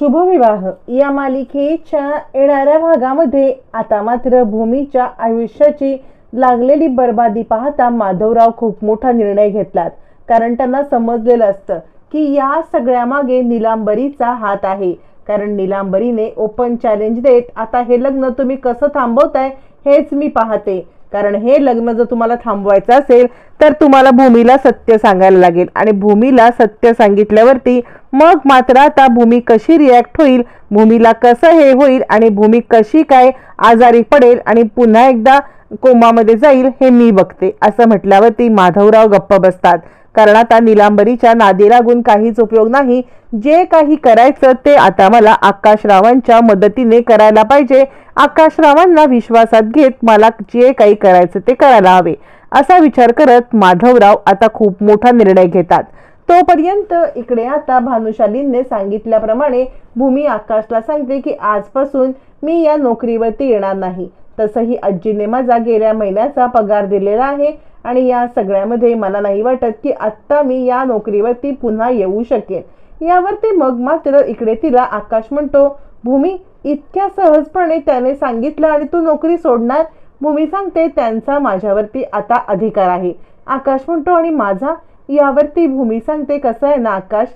शुभविवाह. या मालिकेच्या येणाऱ्या भागामध्ये आता मात्र भूमीच्या आयुष्याची लागलेली बर्बादी पाहता माधवराव खूप मोठा निर्णय घेतलात. कारण त्यांना समजलेलं असतं की या सगळ्यामागे निलांबरीचा हात आहे. कारण निलांबरीने ओपन चॅलेंज देत आता हे लग्न तुम्ही कसं थांबवताय हेच मी पाहते. कारण हे लग्न जर तुम्हाला थांबवायचं असेल तर तुम्हाला भूमीला सत्य सांगायला लागेल. आणि भूमीला सत्य सांगितल्यावरती मग मात्र आता भूमी कशी रिॲक्ट होईल भूमीला कसं हे होईल आणि भूमी कशी काय आजारी पडेल आणि पुन्हा एकदा कोमामध्ये जाईल हे मी बघते. असं म्हटल्यावरती माधवराव गप्प बसतात. कारण आता निलांबरीच्या नादी लागून काहीच उपयोग नाही. जे काही करायचं ते आता मला आकाशरावांच्या मदतीने करायला पाहिजे. आकाशरावांना विश्वासात घेत मला जे काही करायचं ते करायला हवे. असा विचार करत माधवराव आता खूप मोठा निर्णय घेतात. तोपर्यंत इकडे आता भानुशालींनी सांगितल्याप्रमाणे भूमी आकाशला सांगते की आजपासून मी या नोकरीवरती येणार नाही. तसंही आजीने माझा गेल्या महिन्याचा पगार दिलेला आहे. आणि या सगळ्यामध्ये मला नाही वाटत की आत्ता मी या नोकरीवरती पुन्हा येऊ शकेन. यावरती मग मात्र इकडे तिला आकाश म्हणतो भूमी इतक्या सहजपणे त्याने सांगितलं आणि तू नोकरी सोडणार? भूमी सांगते त्यांचा माझ्यावरती आता अधिकार आहे. आकाश म्हणतो आणि माझा? यावरती भूमी सांगते कसं आहे ना आकाश?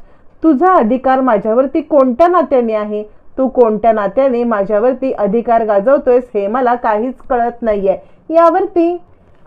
तुझा अधिकार माझ्यावरती कोणत्या नात्याने आहे? तू कोणत्या नात्याने माझ्यावरती अधिकार गाजवतोयस हे मला काहीच कळत नाहीये. यावरती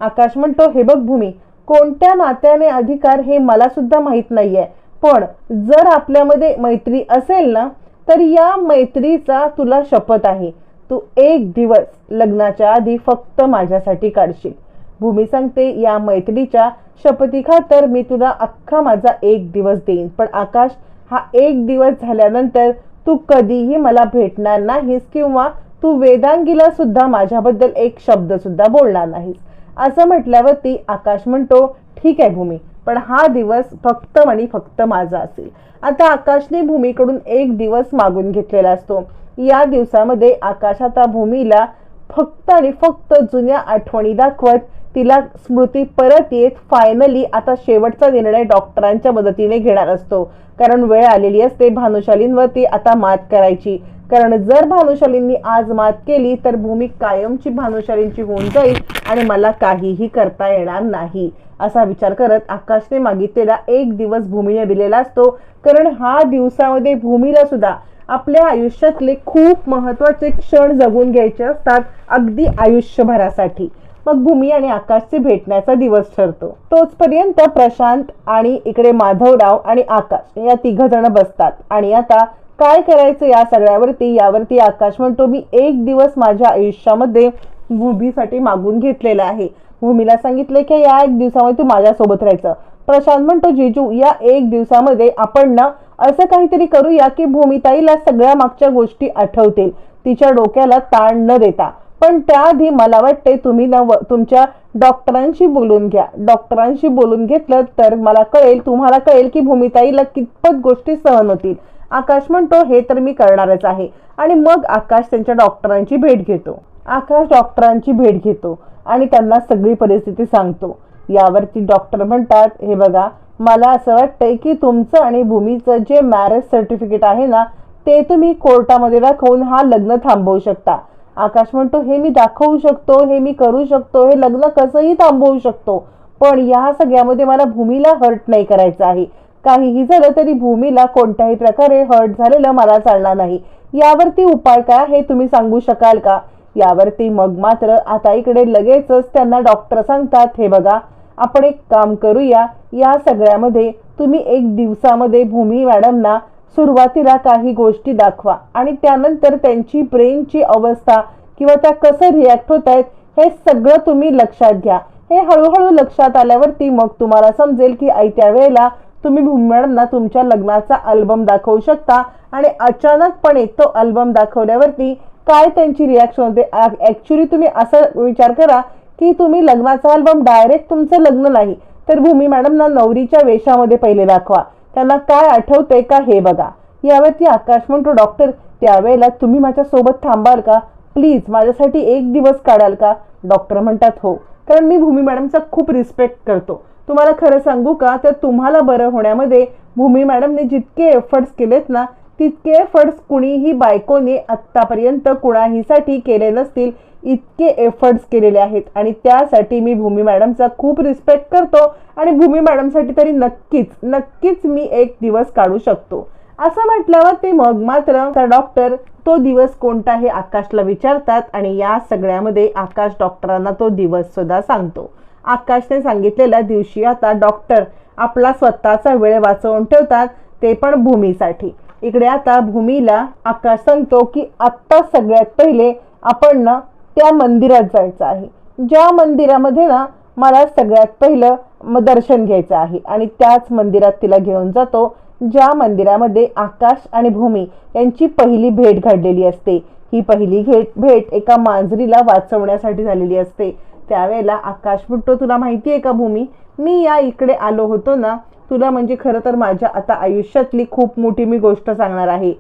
आकाश म्हणतो हे बघ भूमी. कोणत्या नात्याने अधिकार हे मला सुद्धा माहीत नाहीये. पण जर आपल्यामध्ये मैत्री असेल ना तर या मैत्रीचा तुला शपथ आहे. तू एक दिवस लग्नाच्या आधी फक्त माझ्यासाठी काढशील. भूमी सांगते या मैत्रीच्या शपथी खातर मी तुला अख्खा माझा एक दिवस देईन. पण आकाश हा एक दिवस झाल्यानंतर तू कधीही मला भेटणार नाहीस किंवा तू वेदांगीला सुद्धा माझ्याबद्दल एक शब्द सुद्धा बोलणार नाहीस. असं म्हटल्यावरती आकाश म्हणतो ठीक आहे भूमी पण हा दिवस फक्त आणि फक्त माझा असेल. आता आकाशने भूमीकडून एक दिवस मागून घेतलेला असतो. या दिवसामध्ये आकाश आता भूमीला फक्त आणि फक्त जुन्या आठवणी दाखवत तिला स्मृती परत येत फायनली आता शेवटचा निर्णय डॉक्टरांच्या मदतीने घेणार असतो. कारण वेळ आलेली असते भानुशालींवरती आता मात करायची. कारण जर भानुशालींनी आज मात केली तर भूमी कायमची भानुशालींची होऊन जाईल आणि मला काहीही करता येणार नाही असा विचार करत आकाशने मागितलेला एक दिवस भूमीने दिलेला असतो. कारण हा दिवसामध्ये भूमीला सुद्धा आपल्या आयुष्यातले खूप महत्त्वाचे क्षण जगून घ्यायचे असतात अगदी आयुष्यभरासाठी. मग भूमी आणि आकाशचे भेटण्याचा दिवस ठरतो. तोचपर्यंत प्रशांत आणि इकडे माधवराव आणि आकाश या तिघ जण बसतात. आणि आता काय करायचं या सगळ्यावरती? यावरती आकाश म्हणतो मी एक दिवस माझ्या आयुष्यामध्ये भूमीसाठी मागून घेतलेला आहे. भूमीला सांगितलं की या एक दिवसामध्ये तू माझ्यासोबत राहायचं. प्रशांत म्हणतो जिजू या एक दिवसामध्ये आपण ना असं काहीतरी करूया की भूमिताईला सगळ्या मागच्या गोष्टी आठवतील. तिच्या डोक्याला ताण न देता. पण त्याआधी मला वाटते तुम्ही ना व- तुमच्या डॉक्टरांशी बोलून घ्या. डॉक्टरांशी बोलून घेतलं तर मला कळेल तुम्हाला कळेल की भूमिताईला कितपत गोष्टी सहन होतील. आकाश म्हणतो हे तर मी करणारच आहे. आणि मग आकाश त्यांच्या डॉक्टरांची भेट घेतो. आकाश डॉक्टरांची भेट घेतो आणि त्यांना सगळी परिस्थिती सांगतो. यावरती डॉक्टर म्हणतात हे बघा मला असं वाटतंय की तुमचं आणि भूमीचं जे मॅरेज सर्टिफिकेट आहे ना ते तुम्ही कोर्टामध्ये दाखवून हा लग्न थांबवू शकता. आकाश म्हणतो हे मी दाखवू शकतो हे मी करू शकतो हे लग्न कसंही थांबवू शकतो पण या सगळ्यामध्ये मला भूमीला हर्ट नाही करायचं आहे. काहीही झालं तरी भूमीला कोणत्याही प्रकारे हर्ट झालेलं मला चालणार नाही. यावरती उपाय काय आहे तुम्ही सांगू शकाल का? यावरती मग मात्र आता इकडे लगेचच त्यांना डॉक्टर सांगतात हे बघा आपण एक काम करूया या सगळ्यामध्ये तुम्ही एक दिवसामध्ये भूमी मॅडमना सुरुवातीला काही गोष्टी दाखवा. आणि त्यानंतर त्यांची ब्रेनची अवस्था किंवा त्या कसं रिॲक्ट होत आहेत हे सगळं तुम्ही लक्षात घ्या. हे हळूहळू लक्षात आल्यावरती मग तुम्हाला समजेल की ऐत्या वेळेला तुम्ही भूमी मॅडमना तुमच्या लग्नाचा अल्बम दाखवू शकता आणि अचानकपणे तो अल्बम दाखवल्यावरती काय त्यांची रिॲक्शन होते? ॲक्च्युली तुम्ही असं विचार करा की तुम्ही लग्नाचा अल्बम डायरेक्ट तुमचं लग्न नाही तर भूमी मॅडमना नवरीच्या वेशामध्ये पहिले दाखवा. त्यांना काय आठवते का हे बघा. यावरती आकाश म्हणतो डॉक्टर त्यावेळेला तुम्ही माझ्या सोबत थांबाल का? प्लीज माझ्यासाठी एक दिवस काढाल का? डॉक्टर म्हणतात हो. कारण मी भूमी मॅडमचा खूप रिस्पेक्ट करतो. तुम्हाला खरं सांगू का? तर तुम्हाला बरं होण्यामध्ये भूमी मॅडमने जितके एफर्ट्स केलेत ना तितके एफर्ट्स कुणीही बायकोने आत्तापर्यंत कुणाहीसाठी केले नसतील इतके एफर्ट्स केलेले आहेत. आणि त्यासाठी मी भूमी मॅडमचा खूप रिस्पेक्ट करतो. आणि भूमी मॅडमसाठी तरी नक्कीच नक्कीच मी एक दिवस काढू शकतो. असं म्हटल्यावर ते मग मात्र त्या डॉक्टर तो दिवस कोणता हे आकाशला विचारतात आणि या सगळ्यामध्ये आकाश डॉक्टरांना तो दिवस सुद्धा सांगतो. आकाशने सांगितलेल्या दिवशी आता डॉक्टर आपला स्वतःचा वेळ वाचवून ठेवतात ते पण भूमीसाठी. इकडे आता भूमीला आकाश सांगतो की आत्ता सगळ्यात पहिले आपण ना त्या मंदिरात जायचं आहे. ज्या मंदिरामध्ये ना मला सगळ्यात पहिलं म- दर्शन घ्यायचं आहे आणि त्याच मंदिरात तिला घेऊन जातो ज्या मंदिरामध्ये आकाश आणि भूमी यांची पहिली भेट घडलेली असते. ही पहिली भेट भेट एका मांजरीला वाचवण्यासाठी झालेली असते. त्यावेळेला आकाश म्हणतो तुला माहिती आहे का भूमी? मी या इकडे आलो होतो ना तुला म्हणजे खरं तर माझ्या आता आयुष्यातली खूप मोठी मी गोष्ट सांगणार आहे.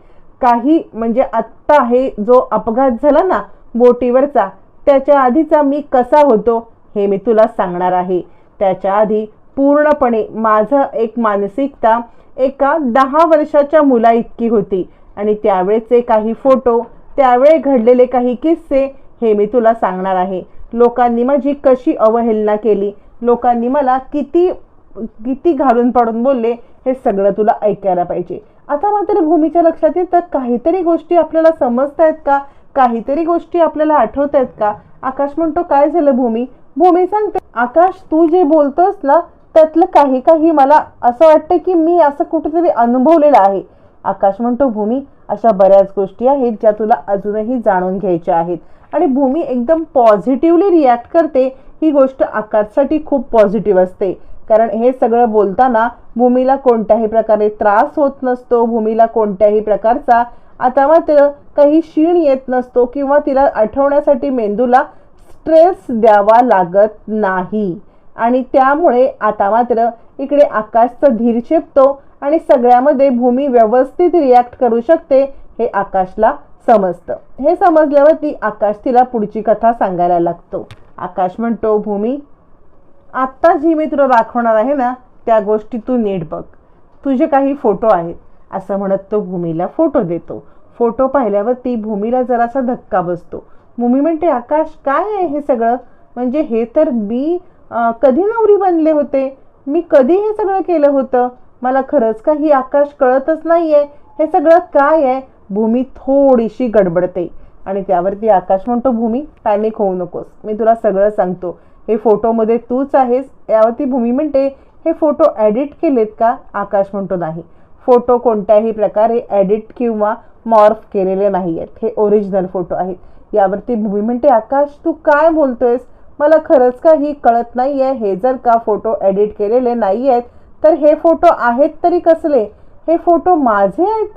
काही म्हणजे आत्ता हे जो अपघात झाला ना बोटीवरचा त्याच्या आधीचा मी कसा होतो हे मी तुला सांगणार आहे. त्याच्या आधी पूर्णपणे माझं एक मानसिकता एका दहा वर्षाच्या मुला इतकी होती. आणि त्यावेळेचे काही फोटो त्यावेळी घडलेले काही किस्से हे मी तुला सांगणार आहे. लोकांनी माझी कशी अवहेलना केली? लोकांनी मला किती किती घालून पाडून बोलले? हे सगळं तुला ऐकायला पाहिजे. आता मात्र भूमीच्या लक्षात येतं काहीतरी गोष्टी आपल्याला समजत आहेत का? काहीतरी गोष्टी आपल्याला आठवत आहेत का? आकाश म्हणतो काय झालं भूमी? भूमी सांगते. आकाश तू जे बोलतोस ना त्यातलं काही काही मला असं वाटतं की मी असं कुठेतरी अनुभवलेलं आहे. आकाश म्हणतो भूमी अशा बऱ्याच गोष्टी आहेत ज्या तुला अजूनही जाणून घ्यायच्या आहेत. आणि भूमी एकदम पॉझिटिव्हली रिॲक्ट करते ही गोष्ट आकाशसाठी खूप पॉझिटिव्ह असते. कारण हे सगळं बोलताना भूमीला कोणत्याही प्रकारे त्रास होत नसतो भूमीला कोणत्याही प्रकारचा. आता मात्र काही क्षीण येत नसतो किंवा तिला आठवण्यासाठी मेंदूला स्ट्रेस द्यावा लागत नाही. आणि त्यामुळे आता मात्र इकडे आकाशचं धीर शिपतो आणि सगळ्यामध्ये भूमी व्यवस्थित रिॲक्ट करू शकते हे आकाशला समजतं. हे समजल्यावर ती आकाश तिला पुढची कथा सांगायला लागतो. आकाश म्हणतो भूमी आत्ता जी मी तुला दाखवणार आहे ना त्या गोष्टी तू नीट बघ. तुझे काही फोटो आहेत. असं म्हणत तो भूमीला फोटो देतो. फोटो पाहिल्यावर ती भूमीला जरासा धक्का बसतो. भूमी म्हणते आकाश काय आहे हे सगळं? म्हणजे हे तर मी कधी नवरी बनले होते? मी कधी हे सगळं केलं होतं? मला खरंच काही आकाश कळतच नाही आहे हे सगळं काय आहे? भूमी थोडीशी गडबडते. आणि त्यावरती आकाश म्हणतो भूमी पॅनिक होऊ नकोस. मी तुला सगळं सांगतो. हे फोटोमध्ये तूच आहेस. यावरती भूमी म्हणते हे फोटो ॲडिट केलेत का? आकाश म्हणतो नाही. फोटो कोणत्याही प्रकारे ॲडिट किंवा मॉर्फ केलेले नाही आहेत हे ओरिजिनल फोटो आहेत. यावरती भूमी म्हणते आकाश तू काय बोलतोयस? मला खरंच काही कळत नाही आहे हे जर का फोटो एडिट केलेले नाही आहेत तर हे फोटो आहेत तरी कसले? हे फोटो माझे आहेत?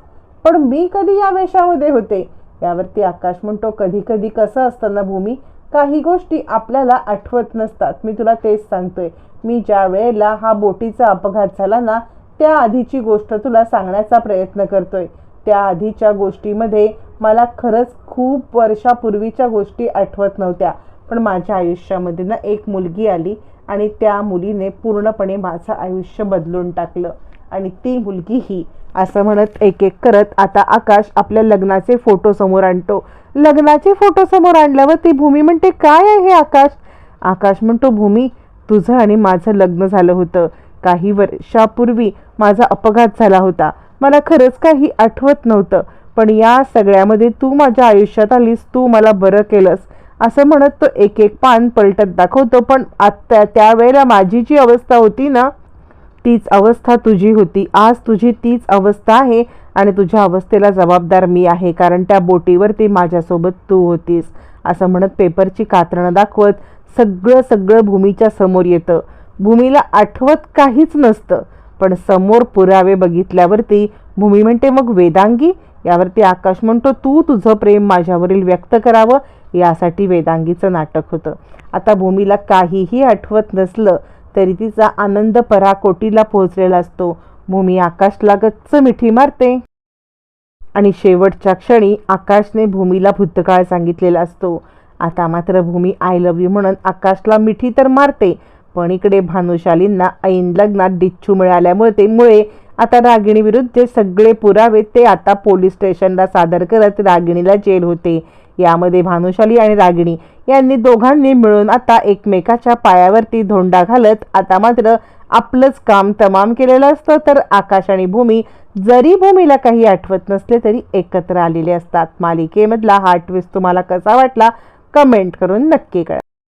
पण मी कधी या वेशामध्ये होते? यावरती आकाश म्हणतो कधी कधी कसं असतं ना भूमी काही गोष्टी आपल्याला आठवत नसतात. मी तुला तेच सांगतोय. मी ज्या वेळेला हा बोटीचा अपघात झाला ना त्या आधीची गोष्ट तुला सांगण्याचा प्रयत्न करतोय. त्या आधीच्या गोष्टीमध्ये मला खरंच खूप वर्षापूर्वीच्या गोष्टी आठवत नव्हत्या. पण माझ्या आयुष्यामध्ये ना एक मुलगी आली आणि त्या मुलीने पूर्णपणे माझं आयुष्य बदलून टाकलं. आणि ती मुलगी ही असं म्हणत एक एक करत आता आकाश आपल्या लग्नाचे फोटो समोर आणतो. लग्नाचे फोटो समोर आणल्यावर ती भूमी म्हणते काय आहे आकाश? आकाश म्हणतो भूमी तुझं आणि माझं लग्न झालं होतं. काही वर्षापूर्वी माझा अपघात झाला होता. मला खरंच काही आठवत नव्हतं. पण या सगळ्यामध्ये तू माझ्या आयुष्यात आलीस तू मला बरं केलंस. असं म्हणत तो एक एक पान पलटत दाखवतो पण आत्ता त्यावेळेला माझी जी अवस्था होती ना तीच अवस्था तुझी होती. आज तुझी तीच अवस्था आहे आणि तुझ्या अवस्थेला जबाबदार मी आहे कारण त्या बोटीवरती माझ्यासोबत तू होतीस. असं म्हणत पेपरची कातरणं दाखवत सगळं सगळं भूमीच्या समोर येतं. भूमीला आठवत काहीच नसतं. पण समोर पुरावे बघितल्यावरती भूमी म्हणते मग वेदांगी? यावरती आकाश म्हणतो तू तुझं प्रेम माझ्यावरील व्यक्त करावं. यासाठी वेदांगीचं नाटक होतं. आता भूमीला काहीही आठवत नसलं तरी तिचा आनंद पराकोटीला पोहोचलेला असतो. भूमी आकाशला गच्च मिठी मारते. आणि शेवटच्या क्षणी आकाशने भूमीला भूतकाळ सांगितलेला असतो. आता मात्र भूमी आय लव्ह यू म्हणून आकाशला मिठी तर मारते पण इकडे भानुशालींना ऐन लग्नात डिच्छू मिळाल्यामुळे ते मुळे आता रागिणीविरुद्ध जे सगळे पुरावे ते आता पोलीस स्टेशनला सादर करत रागिणीला जेल होते. यामध्ये भानुशाली आणि रागिणी यांनी दोघांनी मिळून आता एकमेकाच्या पायावरती धोंडा घालत आता मात्र आपलंच काम तमाम केलेलं असतं तर आकाश आणि भूमी जरी भूमीला काही आठवत नसले तरी एकत्र आलेले असतात. मालिकेमधला हा ट्विस्ट तुम्हाला कसा वाटला? कमेंट करून नक्की कळा